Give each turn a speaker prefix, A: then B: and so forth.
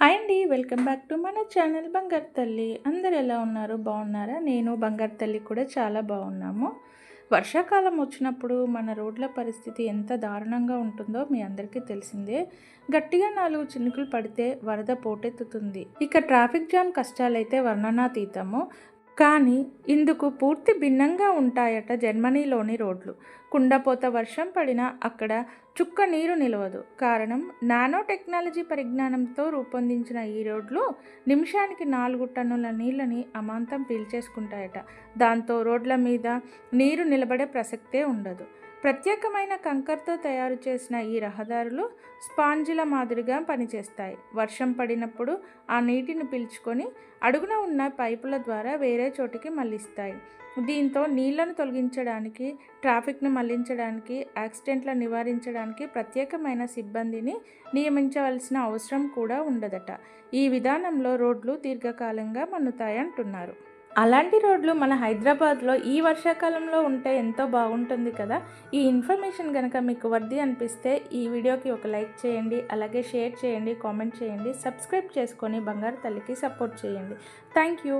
A: Hi అండి welcome back to మన channel బంగారు తల్లి. అందరు ఎలా ఉన్నారు? బాగున్నారా? నేను బంగారు తల్లి కూడా చాలా బాగున్నాము. వర్షాకాలం వచ్చినప్పుడు మన రోడ్ల పరిస్థితి ఎంత దారుణంగా ఉంటుందో మీ అందరికీ తెలిసిందే. గట్టిగా నాలుగు చినుకులు పడితే వరద పోటెత్తుతుంది. ఇక ట్రాఫిక్ జామ్ కష్టాలైతే వర్ణనాతీతము. కానీ ఇందుకు పూర్తి భిన్నంగా ఉంటాయట జర్మనీలోని రోడ్లు. కుండపోత వర్షం పడినా అక్కడ చుక్క నీరు నిలవదు. కారణం నానో టెక్నాలజీ పరిజ్ఞానంతో రూపొందించిన ఈ రోడ్లు నిమిషానికి నాలుగు టన్నుల నీళ్ళని అమాంతం పీల్చేసుకుంటాయట. దాంతో రోడ్ల మీద నీరు నిలబడే ప్రసక్తే ఉండదు. ప్రత్యేకమైన కంకర్తో తయారు చేసిన ఈ రహదారులు స్పాంజిల మాదిరిగా పనిచేస్తాయి. వర్షం పడినప్పుడు ఆ నీటిని పీల్చుకొని అడుగున ఉన్న పైపుల ద్వారా వేరే చోటికి మళ్ళిస్తాయి. దీంతో నీళ్ళను తొలగించడానికి ట్రాఫిక్ను మళ్ళించడానికి యాక్సిడెంట్లను నివారించడానికి ప్రత్యేకమైన సిబ్బందిని నియమించవలసిన అవసరం కూడా ఉండదట. ఈ విధానంలో రోడ్లు దీర్ఘకాలంగా మన్నుతాయి అంటున్నారు అలాంటి రోడ్లు మన హైదరాబాద్లో ఈ వర్షాకాలంలో ఉంటే ఎంతో బాగుంటుంది కదా. ఈ ఇన్ఫర్మేషన్ కనుక మీకు వర్ది అనిపిస్తే ఈ వీడియోకి ఒక లైక్ చేయండి అలాగే షేర్ చేయండి కామెంట్ చేయండి సబ్స్క్రైబ్ చేసుకొని బంగారు తల్లికి సపోర్ట్ చేయండి. Thank you.